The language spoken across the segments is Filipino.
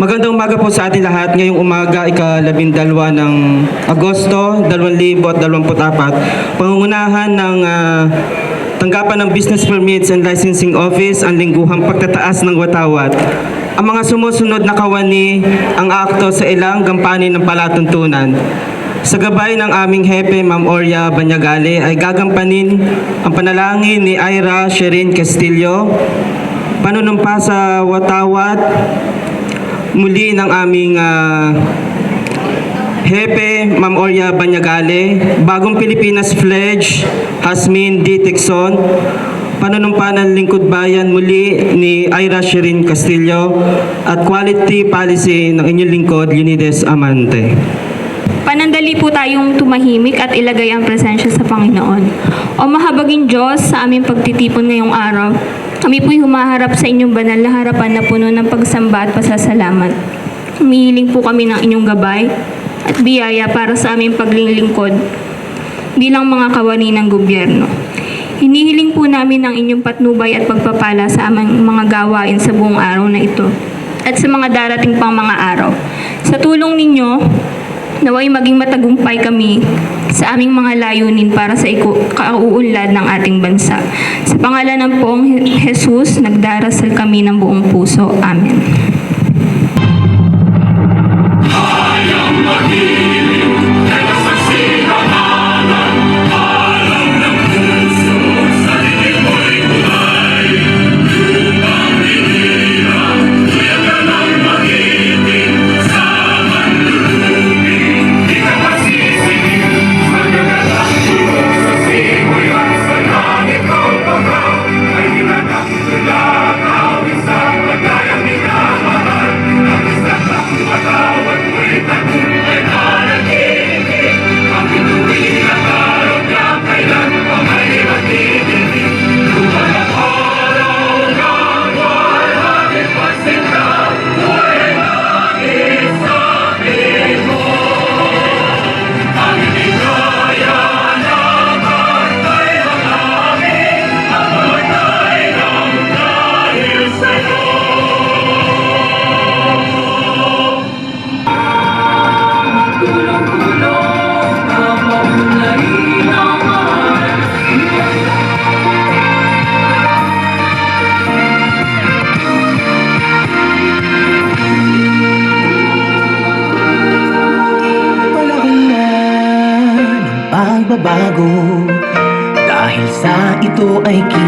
Magandang umaga po sa ating lahat. Ngayong umaga, ikalabindalwa ng Agosto, 2024. Pangungunahan ng ah, tanggapan ng Business Permits and Licensing Office ang lingguhang pagtataas ng watawat. Ang mga sumusunod na kawani ang akto sa ilang gampanin ng palatuntunan. Sa gabay ng aming hepe, Ma'am Oria Banyagale, ay gagampanin ang panalangin ni Ira Sherin Castillo, panunumpa sa watawat, muli ng aming ah, Hepe, Ma'am Oria Banyagale, Bagong Pilipinas Pledge, Hasmin D. Tixon, panunumpa ng Lingkod Bayan muli ni Ira Sherin Castillo, at Quality Policy ng inyong lingkod, Unides Amante. Panandali po tayong tumahimik at ilagay ang presensya sa Panginoon. O mahabagin Diyos sa aming pagtitipon ngayong araw, kami po'y humaharap sa inyong banal na harapan na puno ng pagsamba at pasasalamat. Humihiling po kami ng inyong gabay at biyaya para sa aming paglilingkod bilang mga kawani ng gobyerno. Hinihiling po namin ang inyong patnubay at pagpapala sa aming mga gawain sa buong araw na ito at sa mga darating pang mga araw. Sa tulong ninyo, Naway maging matagumpay kami sa aming mga layunin para sa kauunlad ng ating bansa. Sa pangalan ng poong Je- Jesus, nagdarasal kami ng buong puso. Amen. Ito ay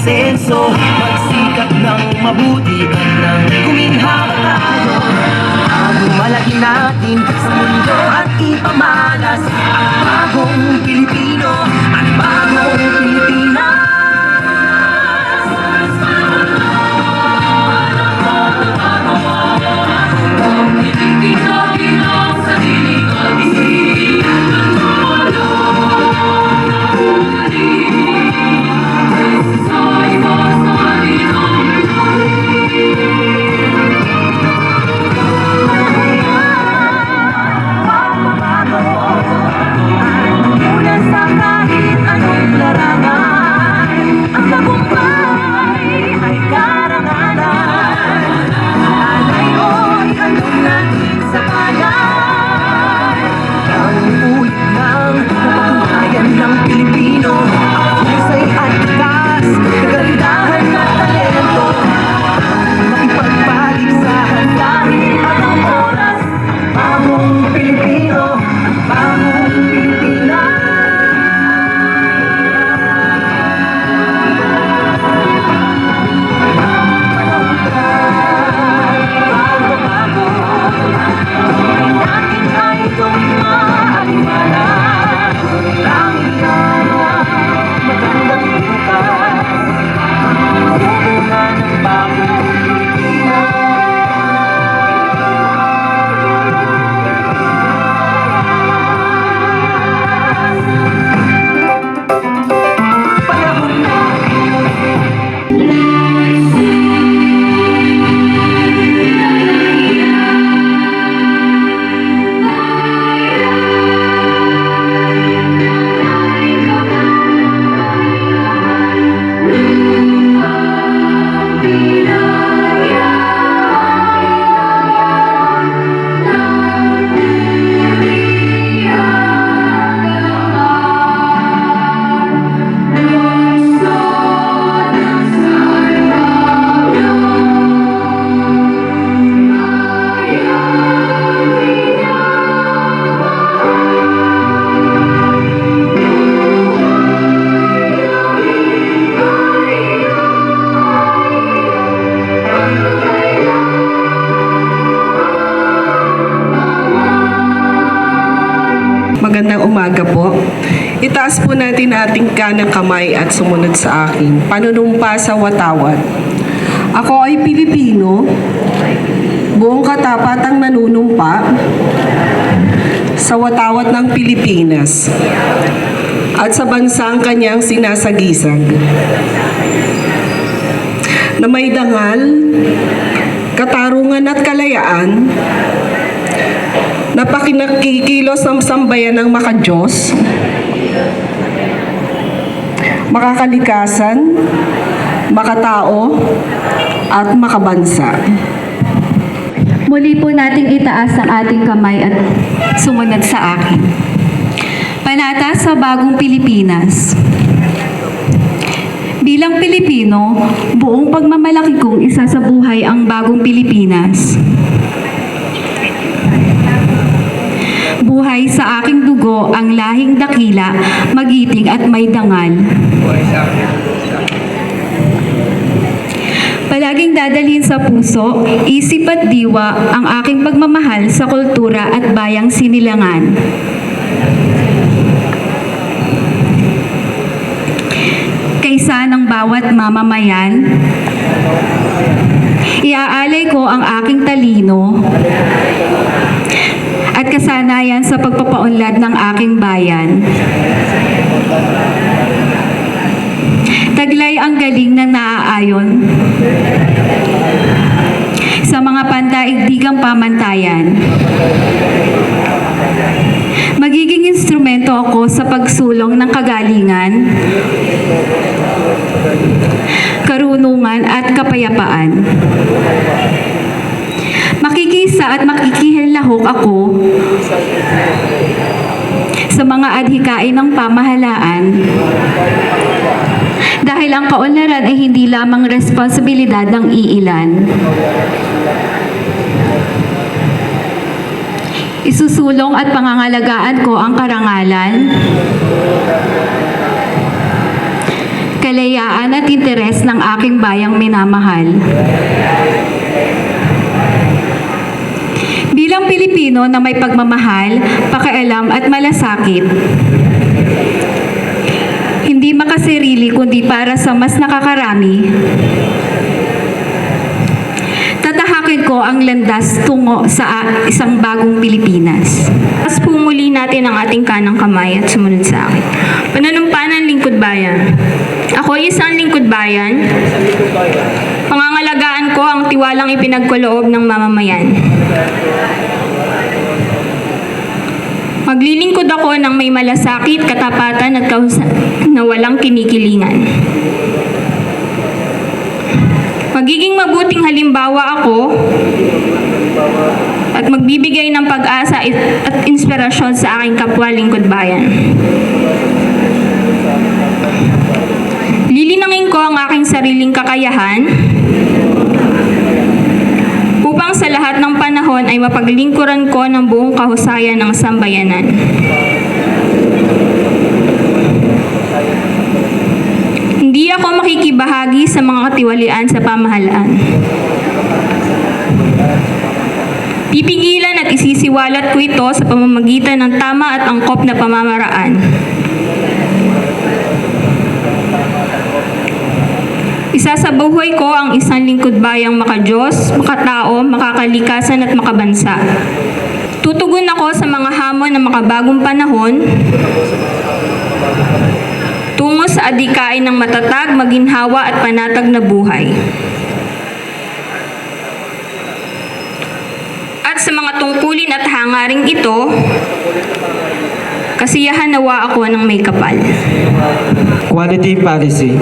pag-asenso Magsikap ng mabuti ng kuminhawa tayo Bago malaki natin sa mundo at ipamalas Ang bagong Pilipino at bagong Pilipinas Magandang umaga po. Itaas po natin ating kanang kamay at sumunod sa akin. Panunumpa sa watawat. Ako ay Pilipino, buong katapatang nanunumpa sa watawat ng Pilipinas at sa bansang kanyang sinasagisag. Na may dangal, katarungan at kalayaan, na pakinakikilos ng sambayan ng makadiyos, makakalikasan, makatao, at makabansa. Muli po nating itaas ang ating kamay at sumunod sa akin. Panata sa Bagong Pilipinas. Bilang Pilipino, buong pagmamalaki kong isa sa buhay ang Bagong Pilipinas. Buhay sa aking dugo ang lahing dakila, magiting at may dangal. Palaging dadalhin sa puso, isip at diwa ang aking pagmamahal sa kultura at bayang sinilangan. Kaysa ng bawat mamamayan, iaalay ko ang aking talino kasanayan sa pagpapaunlad ng aking bayan. Taglay ang galing na naaayon sa mga pandaigdigang pamantayan. Magiging instrumento ako sa pagsulong ng kagalingan, karunungan at kapayapaan. Makikisa at makikihilahok ako sa mga adhikain ng pamahalaan dahil ang kaunlaran ay hindi lamang responsibilidad ng iilan. Isusulong at pangangalagaan ko ang karangalan, kalayaan at interes ng aking bayang minamahal. Pilipino na may pagmamahal, pakialam at malasakit, hindi makasarili kundi para sa mas nakakarami. Tatahakin ko ang landas tungo sa isang bagong Pilipinas. Tapos po muli natin ang ating kanang kamay at sumunod sa akin. Pananumpa ng lingkod bayan. Ako ay isang lingkod bayan. Pangangalagaan ko ang tiwalang ipinagkaloob ng mamamayan. Maglilingkod ako ng may malasakit, katapatan at na walang kinikilingan. Magiging mabuting halimbawa ako at magbibigay ng pag-asa at inspirasyon sa aking kapwa lingkod bayan. Lilinangin ko ang aking sariling kakayahan upang sa lahat ng panahon ay mapaglingkuran ko ng buong kahusayan ng sambayanan. Hindi ako makikibahagi sa mga katiwalian sa pamahalaan. Pipigilan at isisiwalat ko ito sa pamamagitan ng tama at angkop na pamamaraan. Isasabuhay ko ang isang lingkod bayang makajos, makatao, makakalikasan at makabansa. Tutugon ako sa mga hamon ng makabagong panahon tungo sa adikain ng matatag, maginhawa at panatag na buhay. At sa mga tungkulin at hangaring ito, kasiyahan nawa ako ng may kapal. Quality policy.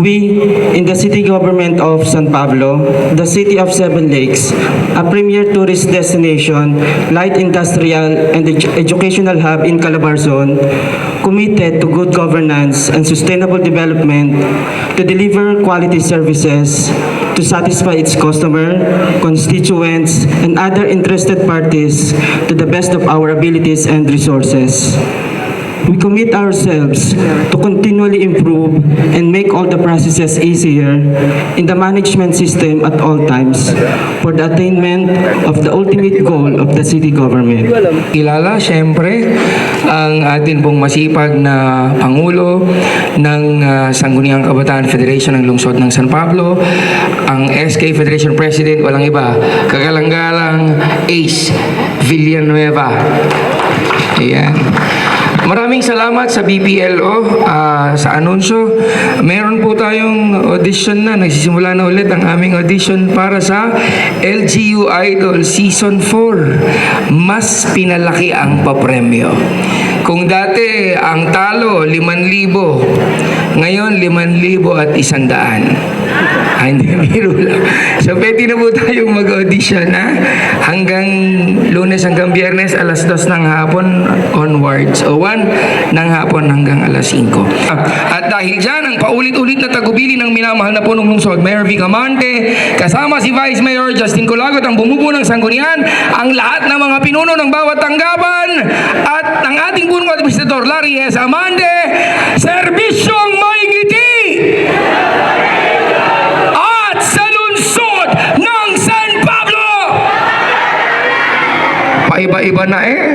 We, in the city government of San Pablo, the city of Seven Lakes, a premier tourist destination, light industrial and edu- educational hub in Calabarzon, committed to good governance and sustainable development to deliver quality services to satisfy its customer, constituents, and other interested parties to the best of our abilities and resources. We commit ourselves to continually improve and make all the processes easier in the management system at all times for the attainment of the ultimate goal of the city government. Kilala, syempre, ang atin pong masipag na Pangulo ng ah, Sangguniang Kabataan Federation ng Lungsod ng San Pablo, ang SK Federation President, walang iba, kagalang-galang Ace Villanueva. Ayan. Maraming salamat sa BPLO ah, sa anunsyo. Meron po tayong audition na. Nagsisimula na ulit ang aming audition para sa LGU Idol Season 4. Mas pinalaki ang papremyo. Kung dati ang talo 5,000, ngayon 5,000 at 100. Ah, hindi, biro lang. So, pwede na po tayong mag-audition, ha? Hanggang lunes hanggang biyernes, alas 2 ng hapon onwards. O 1 ng hapon hanggang alas 5. At dahil dyan, ang paulit-ulit na tagubili ng minamahal na punong lungsod, Mayor Vic Amante, kasama si Vice Mayor Justin Colagot, ang bumubuo ng sanggunian, ang lahat ng mga pinuno ng bawat tanggapan, at ang ating punong administrator, Larry S. Amante, serbisyong may iba na eh.